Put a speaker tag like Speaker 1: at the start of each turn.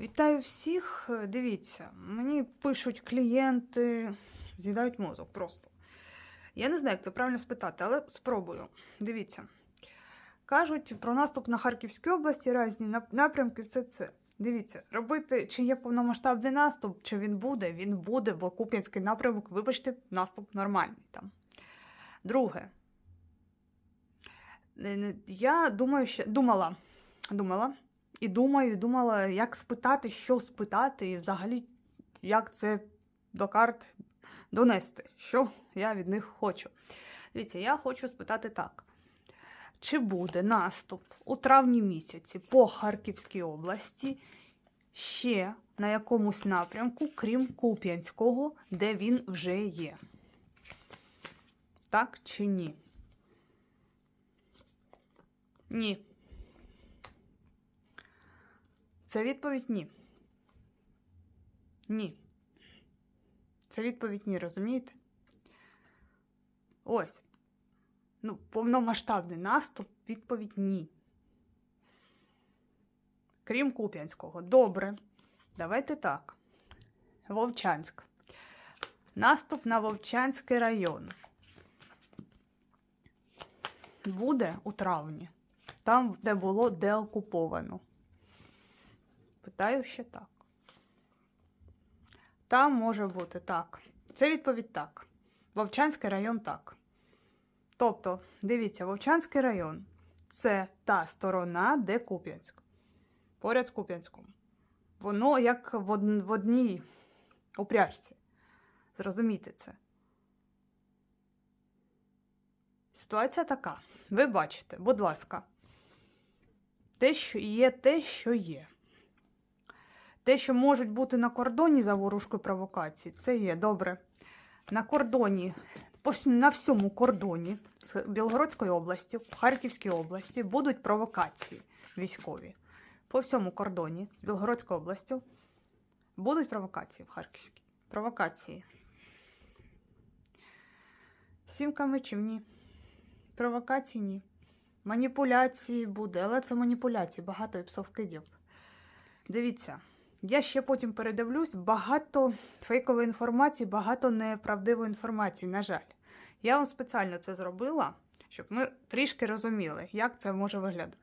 Speaker 1: Вітаю всіх. Е, Дивіться, мені пишуть клієнти, з'їдають мозок просто. Я не знаю, як це правильно спитати, але спробую. Дивіться. Кажуть про наступ на Харківській області, різні напрямки, все це. Дивіться, робити, чи є повномасштабний наступ, чи він буде, він буде, бо Куп'янський напрямок, вибачте, наступ нормальний там. Друге. Е, Я думаю, що думала, думала, і думаю, думала, як спитати, що спитати, і взагалі, як це до карт донести, що я від них хочу. Дивіться, я хочу спитати так. Чи буде наступ у травні місяці по Харківській області ще на якомусь напрямку, крім Куп'янського, де він вже є? Так чи ні? Ні. Це відповідь ні. Ні. Це відповідь ні, розумієте? Ось. Ну, повномасштабний наступ, відповідь ні. Крім Куп'янського. Добре. Давайте так. Вовчанськ. Наступ на Вовчанський район. Буде у травні. Там, де було деокуповано. Питаю ще так. Там може бути так. Це відповідь так. Вовчанський район так. Тобто, дивіться, Вовчанський район це та сторона, де Куп'янськ. Поряд з Куп'янськом. Воно як в, одній упряжці. Зрозумійте це. Ситуація така. Ви бачите, будь ласка, те, що є, те, що є. Те, що можуть бути на кордоні заворушкою провокації, це є добре. На кордоні, на всьому кордоні з Білгородської області, в Харківській області будуть провокації військові. По всьому кордоні з Білгородською областю будуть провокації в Харківській. Провокації. Сімка мечів ні. Провокації ні. Маніпуляції буде, але це маніпуляції, багато і псовкидів. Дивіться, я ще потім передивлюсь багато фейкової інформації, багато неправдивої інформації, на жаль. Я вам спеціально це зробила, щоб ми трішки розуміли, як це може виглядати.